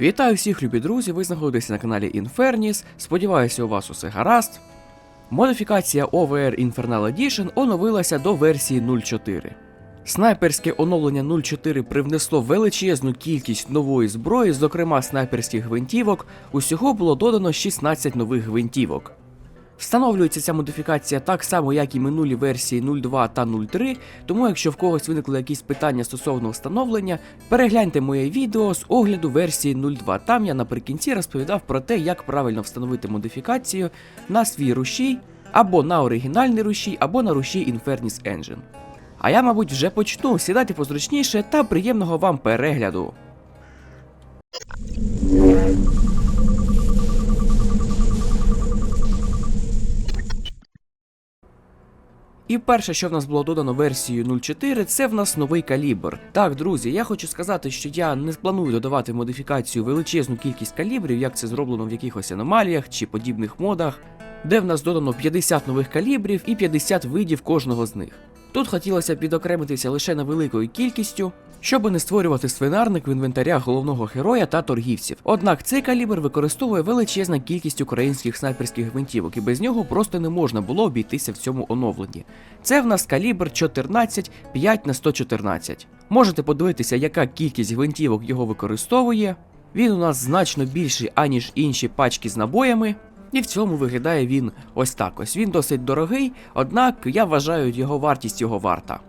Вітаю всіх, любі друзі! Ви знаходитесь на каналі Інферніс. Сподіваюся, у вас усе гаразд. Модифікація OVR Infernal Edition оновилася до версії 0.4. Снайперське оновлення 0.4 привнесло величезну кількість нової зброї, зокрема снайперських гвинтівок. Усього було додано 16 нових гвинтівок. Встановлюється ця модифікація так само, як і минулі версії 0.2 та 0.3, тому якщо в когось виникли якісь питання стосовно встановлення, перегляньте моє відео з огляду версії 0.2. Там я наприкінці розповідав про те, як правильно встановити модифікацію на свій рушій, або на оригінальний рушій, або на рушій Infernus Engine. А я, мабуть, вже почну. Сідайте позручніше та приємного вам перегляду. І перше, що в нас було додано версією 0.4, це в нас новий калібр. Так, друзі, я хочу сказати, що я не планую додавати модифікацію величезну кількість калібрів, як це зроблено в якихось аномаліях чи подібних модах, де в нас додано 50 нових калібрів і 50 видів кожного з них. Тут хотілося б відокремитися лише невеликою кількістю, щоб не створювати свинарник в інвентарях головного героя та торгівців. Однак цей калібр використовує величезна кількість українських снайперських гвинтівок, і без нього просто не можна було обійтися в цьому оновленні. Це в нас калібр 14 5 на 114. Можете подивитися, яка кількість гвинтівок його використовує. Він у нас значно більший, аніж інші пачки з набоями. І в цьому виглядає він ось так ось. Він досить дорогий, однак я вважаю його вартість його варта.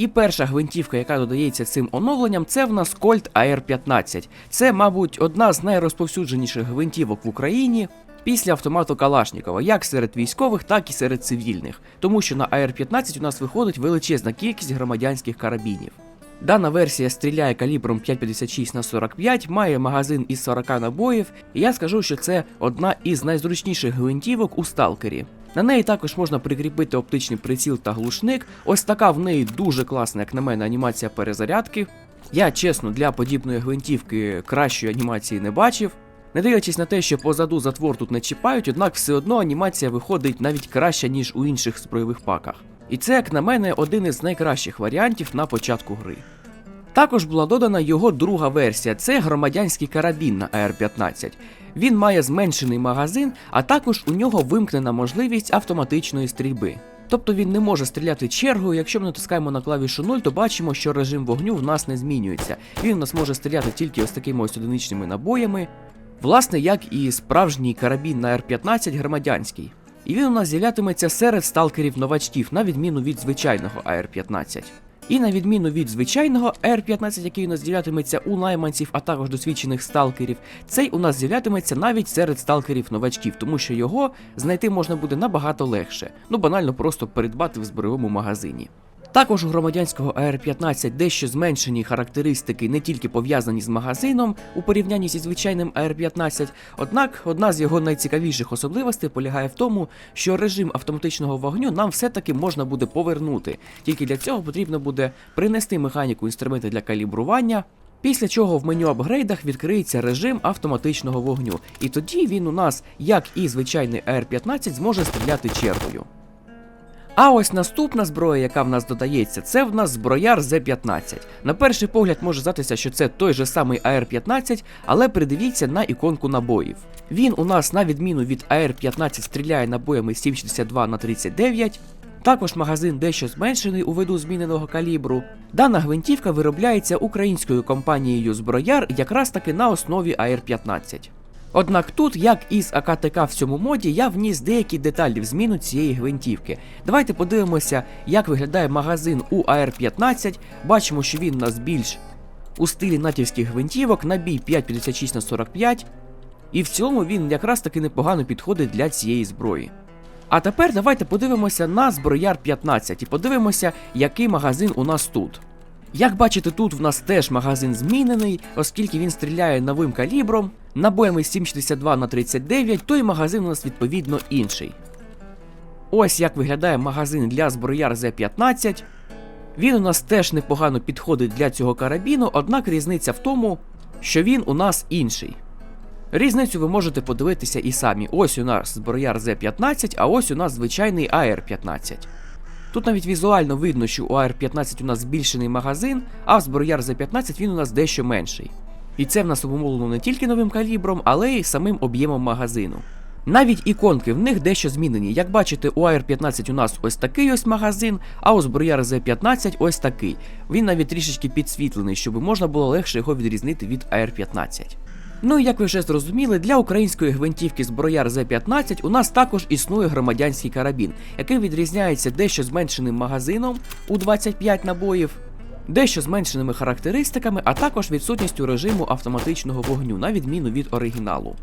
І перша гвинтівка, яка додається цим оновленням, це в нас Colt AR-15. Це, мабуть, одна з найрозповсюдженіших гвинтівок в Україні після автомату Калашнікова, як серед військових, так і серед цивільних, тому що на AR-15 у нас виходить величезна кількість громадянських карабінів. Дана версія стріляє калібром 5,56 на 45, має магазин із 40 набоїв, і я скажу, що це одна із найзручніших гвинтівок у сталкері. На неї також можна прикріпити оптичний приціл та глушник. Ось така в неї дуже класна, як на мене, анімація перезарядки. Я чесно для подібної гвинтівки кращої анімації не бачив. Не дивлячись на те, що позаду затвор тут не чіпають, однак все одно анімація виходить навіть краща, ніж у інших збройових паках. І це, як на мене, один із найкращих варіантів на початку гри. Також була додана його друга версія це громадянський карабін на AR-15. Він має зменшений магазин, а також у нього вимкнена можливість автоматичної стрільби. Тобто він не може стріляти чергою, якщо ми натискаємо на клавішу 0, то бачимо, що режим вогню в нас не змінюється. Він у нас може стріляти тільки ось такими ось одиничними набоями, власне, як і справжній карабін на R15 громадянський. І він у нас з'являтиметься серед сталкерів новачків, на відміну від звичайного AR-15. І на відміну від звичайного R15, який у нас з'являтиметься у найманців, а також досвідчених сталкерів, цей у нас з'являтиметься навіть серед сталкерів новачків, тому що його знайти можна буде набагато легше, ну банально просто придбати в збройовому магазині. Також у громадянського AR-15 дещо зменшені характеристики, не тільки пов'язані з магазином у порівнянні зі звичайним AR-15, однак одна з його найцікавіших особливостей полягає в тому, що режим автоматичного вогню нам все-таки можна буде повернути. Тільки для цього потрібно буде принести механіку інструменти для калібрування. Після чого в меню апгрейдах відкриється режим автоматичного вогню, і тоді він у нас, як і звичайний AR-15, зможе стріляти чергою. А ось наступна зброя, яка в нас додається, це в нас зброяр Z15. На перший погляд може здатися, що це той же самий AR-15, але придивіться на іконку набоїв. Він у нас, на відміну від AR-15, стріляє набоями 7,62 на 39. Також магазин дещо зменшений у виду зміненого калібру. Дана гвинтівка виробляється українською компанією Зброяр якраз таки на основі AR-15. Однак тут, як і з АКТК в цьому моді, я вніс деякі деталі в зміну цієї гвинтівки. Давайте подивимося, як виглядає магазин у AR-15. Бачимо, що він у нас більш у стилі натівських гвинтівок, набій 5,56 на 45. І в цілому він якраз таки непогано підходить для цієї зброї. А тепер давайте подивимося на зброяр 15 і подивимося, який магазин у нас тут. Як бачите, тут в нас теж магазин змінений, оскільки він стріляє новим калібром, набоями 7,62 на 39, то і магазин у нас відповідно інший. Ось як виглядає магазин для зброяр Z15. Він у нас теж непогано підходить для цього карабіну, однак різниця в тому, що він у нас інший. Різницю ви можете подивитися і самі. Ось у нас зброяр Z15, а ось у нас звичайний AR-15. Тут навіть візуально видно, що у AR-15 у нас збільшений магазин, а в зброяр Z15 він у нас дещо менший. І це в нас обумовлено не тільки новим калібром, але й самим об'ємом магазину. Навіть іконки в них дещо змінені. Як бачите, у AR-15 у нас ось такий ось магазин, а у зброяр Z15 ось такий. Він навіть трішечки підсвітлений, щоб можна було легше його відрізнити від AR-15. Ну і як ви вже зрозуміли, для української гвинтівки зброяр Z15 у нас також існує громадянський карабін, який відрізняється дещо зменшеним магазином у 25 набоїв, дещо зменшеними характеристиками, а також відсутністю режиму автоматичного вогню, на відміну від оригіналу.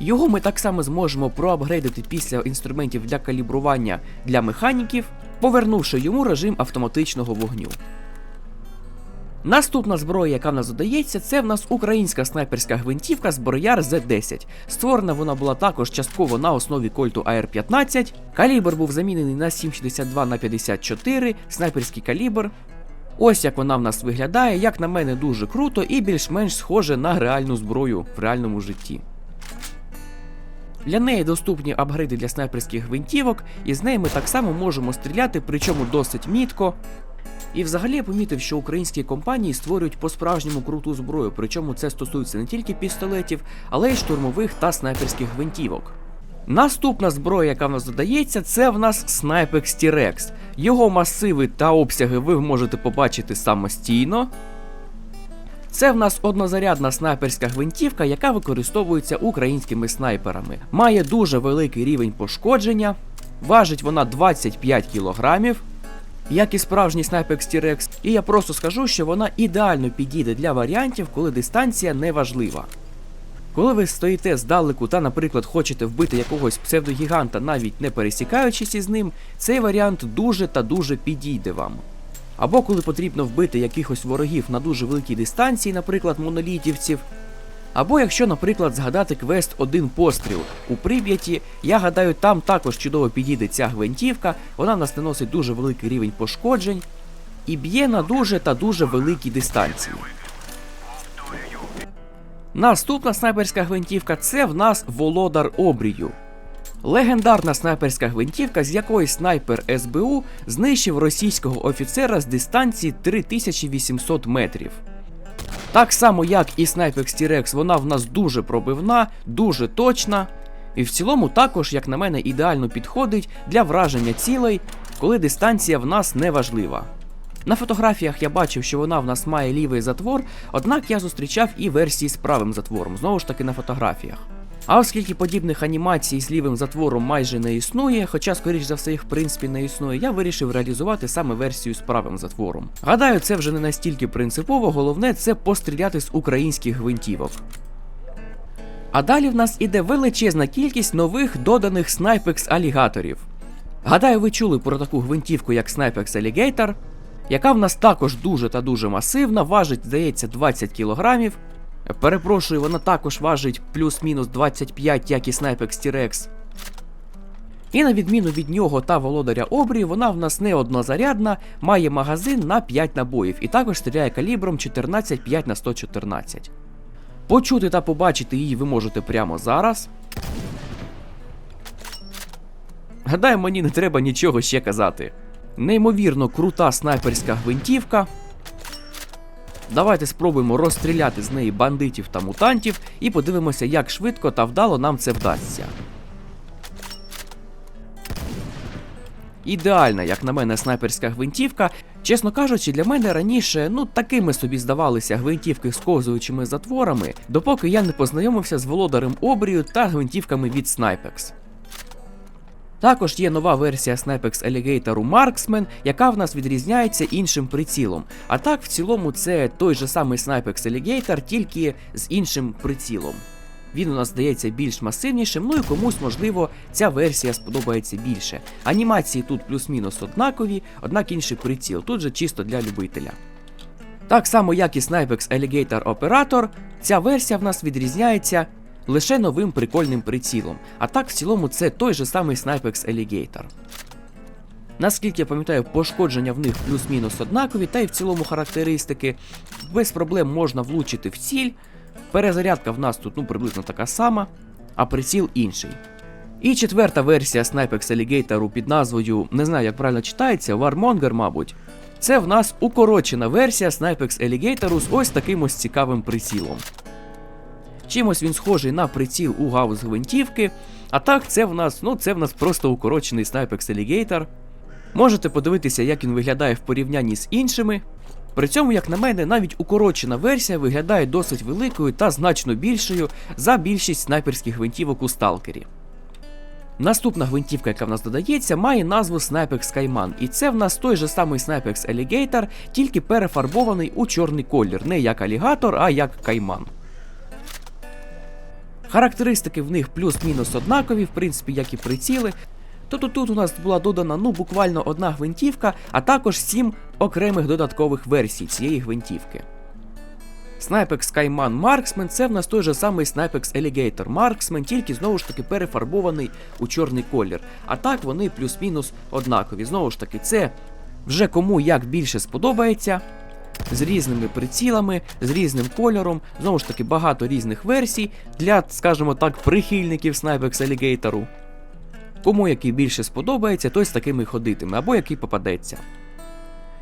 Його ми так само зможемо проапгрейдити після інструментів для калібрування для механіків, повернувши йому режим автоматичного вогню. Наступна зброя, яка в нас додається, це в нас українська снайперська гвинтівка зброяр Z10. Створена вона була також частково на основі кольту AR-15. Калібр був замінений на 7,62 на 54 снайперський калібр. Ось як вона в нас виглядає, як на мене, дуже круто і більш-менш схоже на реальну зброю в реальному житті. Для неї доступні апгрейди для снайперських гвинтівок, і з неї ми так само можемо стріляти, причому досить мітко. І взагалі я помітив, що українські компанії створюють по-справжньому круту зброю, причому це стосується не тільки пістолетів, але й штурмових та снайперських гвинтівок. Наступна зброя, яка в нас додається, це в нас Snipex T-Rex. Його масиви та обсяги ви можете побачити самостійно. Це в нас однозарядна снайперська гвинтівка, яка використовується українськими снайперами. Має дуже великий рівень пошкодження, важить вона 25 кілограмів як і справжній Snipex T-Rex, і я просто скажу, що вона ідеально підійде для варіантів, коли дистанція не важлива. Коли ви стоїте здалеку та, наприклад, хочете вбити якогось псевдогіганта, навіть не пересікаючись із ним, цей варіант дуже та дуже підійде вам. Або коли потрібно вбити якихось ворогів на дуже великій дистанції, наприклад, монолітівців, або якщо, наприклад, згадати квест один постріл у Прип'яті, я гадаю, там також чудово підійде ця гвинтівка, вона нас наносить дуже великий рівень пошкоджень і б'є на дуже та дуже великій дистанції. Наступна снайперська гвинтівка це в нас Володар Обрію. Легендарна снайперська гвинтівка, з якої снайпер СБУ знищив російського офіцера з дистанції 3800 метрів. Так само, як і Snipex T-Rex, вона в нас дуже пробивна, дуже точна. І в цілому також, як на мене, ідеально підходить для враження цілей, коли дистанція в нас не важлива. На фотографіях я бачив, що вона в нас має лівий затвор, однак я зустрічав і версії з правим затвором, знову ж таки на фотографіях. А оскільки подібних анімацій з лівим затвором майже не існує, хоча, скоріш за все, їх в принципі не існує, я вирішив реалізувати саме версію з правим затвором. Гадаю, це вже не настільки принципово, головне це постріляти з українських гвинтівок. А далі в нас іде величезна кількість нових доданих снайпекс алігаторів. Гадаю, ви чули про таку гвинтівку, як Snipex Alligator, яка в нас також дуже та дуже масивна, важить, здається, 20 кілограмів. Перепрошую, вона також важить плюс-мінус 25, як і Snipex T-Rex. І на відміну від нього та володаря обрії, вона в нас не однозарядна, має магазин на 5 набоїв і також стріляє калібром 14,5 на 114. Почути та побачити її ви можете прямо зараз. Гадаю, мені не треба нічого ще казати. Неймовірно крута снайперська гвинтівка. Давайте спробуємо розстріляти з неї бандитів та мутантів і подивимося, як швидко та вдало нам це вдасться. Ідеальна, як на мене, снайперська гвинтівка. Чесно кажучи, для мене раніше ну такими собі здавалися гвинтівки з ковзуючими затворами, допоки я не познайомився з володарем обрію та гвинтівками від Snipex. Також є нова версія Snipex Alligator Marksman, яка в нас відрізняється іншим прицілом. А так, в цілому, це той же самий Snipex Alligator, тільки з іншим прицілом. Він у нас здається більш масивнішим, ну і комусь, можливо, ця версія сподобається більше. Анімації тут плюс-мінус однакові, однак інший приціл, тут же чисто для любителя. Так само, як і Snipex Alligator Operator, ця версія в нас відрізняється лише новим прикольним прицілом. А так в цілому це той же самий Snipex Alligator. Наскільки я пам'ятаю, пошкодження в них плюс-мінус однакові, та й в цілому характеристики без проблем можна влучити в ціль. Перезарядка в нас тут ну, приблизно така сама, а приціл інший. І четверта версія Snipex Alligator під назвою, не знаю, як правильно читається, Warmonger, мабуть. Це в нас укорочена версія Snipex Alligator з ось таким ось цікавим прицілом. Чимось він схожий на приціл у гаус гвинтівки. А так, це в нас, ну, це в нас просто укорочений Snipex Alligator. Можете подивитися, як він виглядає в порівнянні з іншими. При цьому, як на мене, навіть укорочена версія виглядає досить великою та значно більшою за більшість снайперських гвинтівок у сталкері. Наступна гвинтівка, яка в нас додається, має назву Snipex Skyman, і це в нас той же самий Snipex Alligator, тільки перефарбований у чорний колір, не як алігатор, а як кайман. Характеристики в них плюс-мінус однакові, в принципі, як і приціли. Тобто тут у нас була додана ну буквально одна гвинтівка, а також сім окремих додаткових версій цієї гвинтівки. Snipex Skyman Marksman це в нас той же самий Snipex Alligator Marksman, тільки знову ж таки перефарбований у чорний колір. А так вони плюс-мінус однакові. Знову ж таки, це вже кому як більше сподобається. З різними прицілами, з різним кольором, знову ж таки, багато різних версій для, скажімо так, прихильників Snipex Alligator. Кому який більше сподобається, той з такими ходитиме, або який попадеться.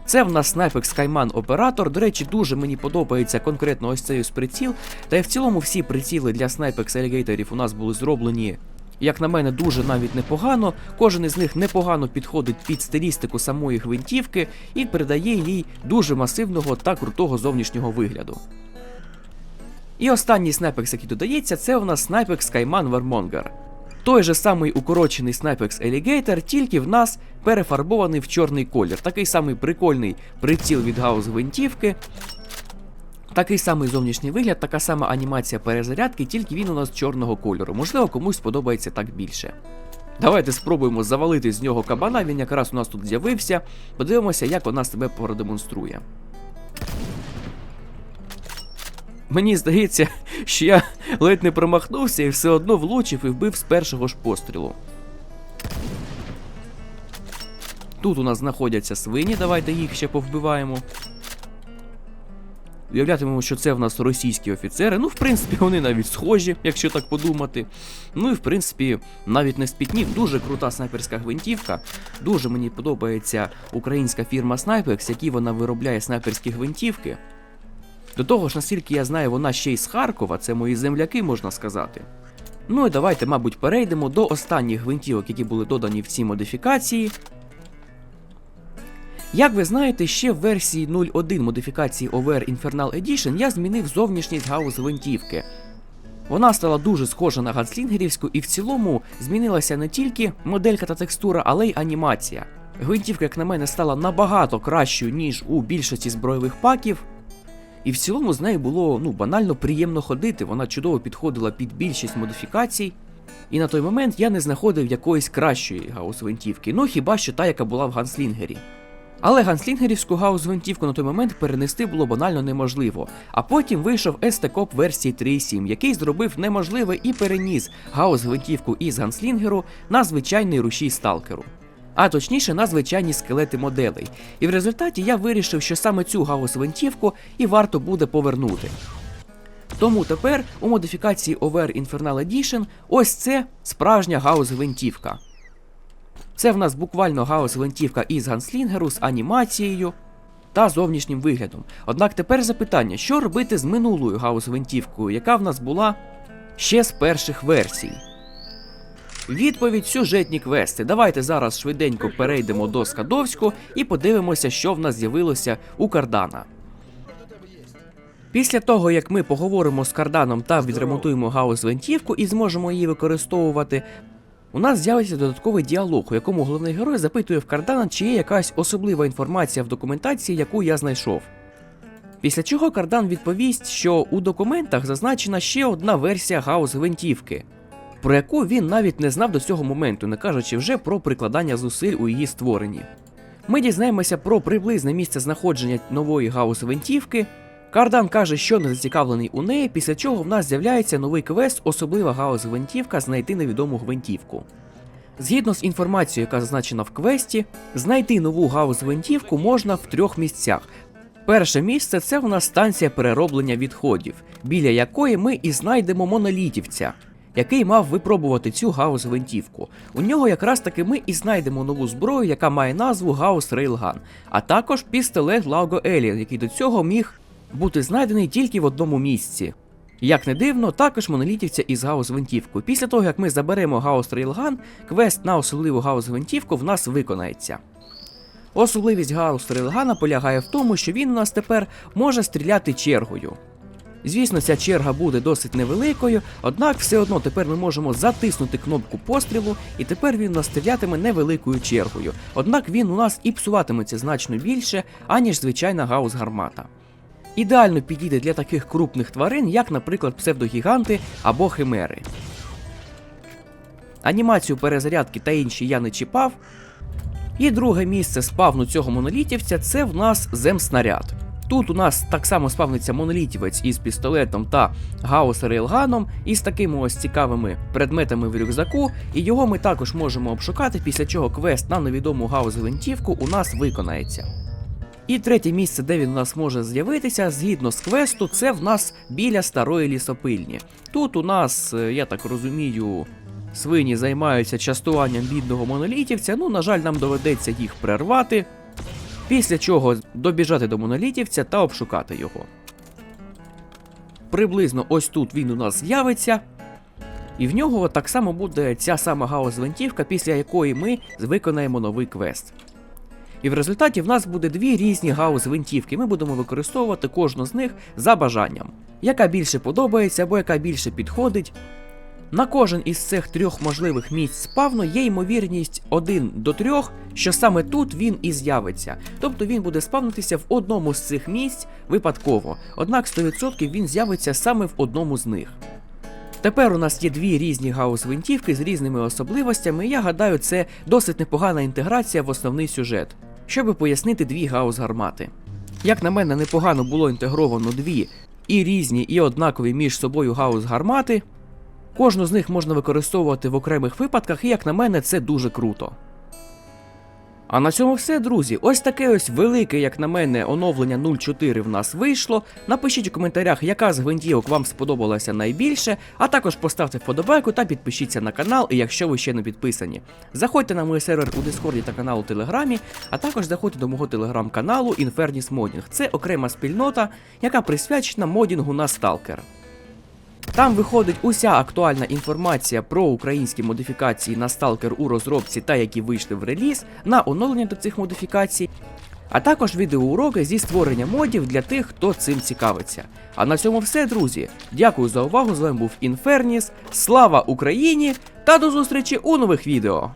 Це в нас Snipex Skyman оператор. До речі, дуже мені подобається конкретно ось цей ось приціл. Та й в цілому всі приціли для Snipex Alligatorів у нас були зроблені, як на мене, дуже навіть непогано. Кожен із них непогано підходить під стилістику самої гвинтівки і передає їй дуже масивного та крутого зовнішнього вигляду. І останній снайпекс, який додається, це у нас Snipex Skyman Warmonger. Той же самий укорочений Snipex Alligator, тільки в нас перефарбований в чорний колір. Такий самий прикольний приціл від гаус гвинтівки. Такий самий зовнішній вигляд, така сама анімація перезарядки, тільки він у нас чорного кольору. Можливо, комусь сподобається так більше. Давайте спробуємо завалити з нього кабана, він якраз у нас тут з'явився. Подивимося, як вона себе продемонструє. Мені здається, що я ледь не промахнувся і все одно влучив і вбив з першого ж пострілу. Тут у нас знаходяться свині, давайте їх ще повбиваємо. Уявлятимемо, що це в нас російські офіцери. Ну, в принципі, вони навіть схожі, якщо так подумати. Ну і в принципі, навіть не спітнів. Дуже крута снайперська гвинтівка. Дуже мені подобається українська фірма Snipex, які вона виробляє снайперські гвинтівки. До того ж, наскільки я знаю, вона ще й з Харкова, це мої земляки, можна сказати. Ну і давайте, мабуть, перейдемо до останніх гвинтівок, які були додані в цій модифікації. Як ви знаєте, ще в версії 0.1 модифікації OVR Infernal Edition я змінив зовнішність гаус гвинтівки. Вона стала дуже схожа на ганслінгерівську і в цілому змінилася не тільки моделька та текстура, але й анімація. Гвинтівка, як на мене, стала набагато кращою, ніж у більшості збройових паків. І в цілому з нею було ну, банально приємно ходити, вона чудово підходила під більшість модифікацій. І на той момент я не знаходив якоїсь кращої гаус-гвинтівки, ну хіба що та, яка була в ганслінгері. Але ганслінгерівську гаус-гвинтівку на той момент перенести було банально неможливо. А потім вийшов ST-Cop версії 3.7, який зробив неможливе і переніс гаус-гвинтівку із ганслінгеру на звичайний рушій сталкеру. А точніше на звичайні скелети моделей. І в результаті я вирішив, що саме цю гаус-гвинтівку і варто буде повернути. Тому тепер у модифікації OVR Infernal Edition ось це справжня гаус-гвинтівка. Це в нас буквально гаус-гвинтівка із ганслінгеру з анімацією та зовнішнім виглядом. Однак тепер запитання, що робити з минулою гаус-гвинтівкою, яка в нас була ще з перших версій. Відповідь сюжетні квести. Давайте зараз швиденько перейдемо до Скадовського і подивимося, що в нас з'явилося у Кардана. Після того, як ми поговоримо з карданом та відремонтуємо гаус гвинтівку і зможемо її використовувати, у нас з'явиться додатковий діалог, у якому головний герой запитує в кардана, чи є якась особлива інформація в документації, яку я знайшов. Після чого кардан відповість, що у документах зазначена ще одна версія гаус гвинтівки, про яку він навіть не знав до цього моменту, не кажучи вже про прикладання зусиль у її створенні. Ми дізнаємося про приблизне місце знаходження нової гаус гвинтівки. Кардан каже, що не зацікавлений у неї, після чого в нас з'являється новий квест, особлива гаус гвинтівка знайти невідому гвинтівку. Згідно з інформацією, яка зазначена в квесті, знайти нову гаус гвинтівку можна в трьох місцях. Перше місце це у нас станція перероблення відходів, біля якої ми і знайдемо монолітівця. який мав випробувати цю гаус гвинтівку. У нього якраз таки ми і знайдемо нову зброю, яка має назву Гаус Рейлган, а також пістолет Лауго Еліан, який до цього міг бути знайдений тільки в одному місці. Як не дивно, також монолітівця із гаус гвинтівкою. Після того, як ми заберемо Гаус Рейлган, квест на особливу гаус гвинтівку в нас виконається. Особливість Гаус Рейлгана полягає в тому, що він у нас тепер може стріляти чергою. Звісно, ця черга буде досить невеликою, однак все одно тепер ми можемо затиснути кнопку пострілу, і тепер він у нас стрілятиме невеликою чергою. Однак він у нас і псуватиметься значно більше, аніж звичайна гаус гармата. Ідеально підійде для таких крупних тварин, як, наприклад, псевдогіганти або химери. Анімацію перезарядки та інші я не чіпав. І друге місце спавну цього монолітівця це в нас земснаряд. Тут у нас так само спавниться монолітівець із пістолетом та гаус рейлганом, із такими ось цікавими предметами в рюкзаку, і його ми також можемо обшукати, після чого квест на невідому гаус гвинтівку у нас виконається. І третє місце, де він у нас може з'явитися, згідно з квесту, це в нас біля старої лісопильні. Тут у нас, е, я так розумію, свині займаються частуванням бідного монолітівця. Ну, на жаль, нам доведеться їх прервати. Після чого добіжати до монолітівця та обшукати його. Приблизно ось тут він у нас з'явиться. І в нього так само буде ця сама гаус-гвинтівка, після якої ми виконаємо новий квест. І в результаті в нас буде дві різні гаус-гвинтівки. Ми будемо використовувати кожну з них за бажанням, яка більше подобається або яка більше підходить. На кожен із цих трьох можливих місць спавну є ймовірність 1 до 3, що саме тут він і з'явиться. Тобто він буде спавнитися в одному з цих місць випадково, однак 100% він з'явиться саме в одному з них. Тепер у нас є дві різні гаус-гвинтівки з різними особливостями, і я гадаю, це досить непогана інтеграція в основний сюжет, щоб пояснити дві гаус-гармати. Як на мене, непогано було інтегровано дві і різні, і однакові між собою гаус-гармати. Кожну з них можна використовувати в окремих випадках, і як на мене, це дуже круто. А на цьому все, друзі. Ось таке ось велике, як на мене, оновлення 0.4 в нас вийшло. Напишіть у коментарях, яка з гвинтівок вам сподобалася найбільше, а також поставте вподобайку та підпишіться на канал, якщо ви ще не підписані. Заходьте на мій сервер у Дискорді та канал у Телеграмі, а також заходьте до мого телеграм-каналу Infernis Modding. Це окрема спільнота, яка присвячена модінгу на сталкер. Там виходить уся актуальна інформація про українські модифікації на сталкер у розробці та які вийшли в реліз, на оновлення до цих модифікацій, а також відеоуроки зі створення модів для тих, хто цим цікавиться. А на цьому все, друзі. Дякую за увагу. З вами був Інферніс. Слава Україні! Та до зустрічі у нових відео!